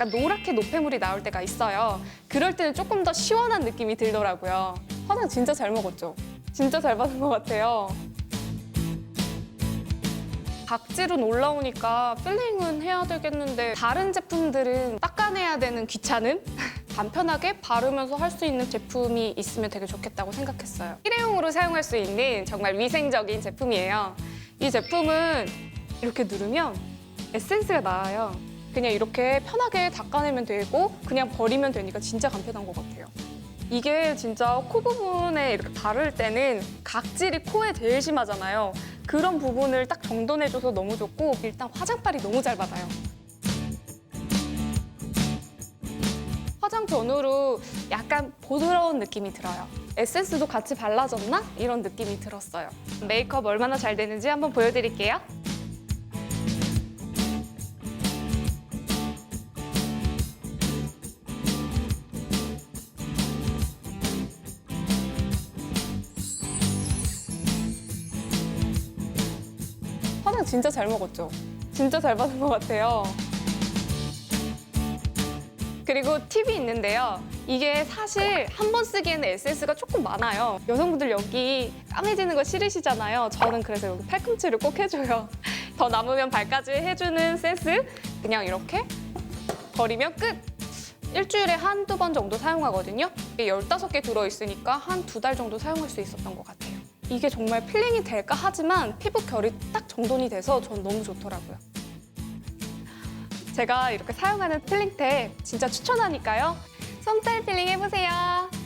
약간 노랗게 노폐물이 나올 때가 있어요. 그럴 때는 조금 더 시원한 느낌이 들더라고요. 화장 진짜 잘 먹었죠? 진짜 잘 받은 것 같아요. 각질은 올라오니까 필링은 해야 되겠는데 다른 제품들은 닦아내야 되는 귀찮음? 간편하게 바르면서 할 수 있는 제품이 있으면 되게 좋겠다고 생각했어요. 일회용으로 사용할 수 있는 정말 위생적인 제품이에요. 이 제품은 이렇게 누르면 에센스가 나와요. 그냥 이렇게 편하게 닦아내면 되고 그냥 버리면 되니까 진짜 간편한 것 같아요. 이게 진짜 코 부분에 이렇게 바를 때는 각질이 코에 제일 심하잖아요. 그런 부분을 딱 정돈해줘서 너무 좋고 일단 화장빨이 너무 잘 받아요. 화장 전후로 약간 부드러운 느낌이 들어요. 에센스도 같이 발라졌나? 이런 느낌이 들었어요. 메이크업 얼마나 잘 되는지 한번 보여드릴게요. 화장 진짜 잘 먹었죠? 진짜 잘 받은 것 같아요. 그리고 팁이 있는데요. 이게 사실 한 번 쓰기에는 에센스가 조금 많아요. 여성분들 여기 까매지는 거 싫으시잖아요. 저는 그래서 여기 팔꿈치를 꼭 해줘요. 더 남으면 발까지 해주는 센스. 그냥 이렇게 버리면 끝! 일주일에 한두 번 정도 사용하거든요. 이게 15개 들어있으니까 한 두 달 정도 사용할 수 있었던 것 같아요. 이게 정말 필링이 될까 하지만 피부 결이 딱 정돈이 돼서 전 너무 좋더라고요. 제가 이렇게 사용하는 필링템 진짜 추천하니까요. 솜털 필링 해보세요.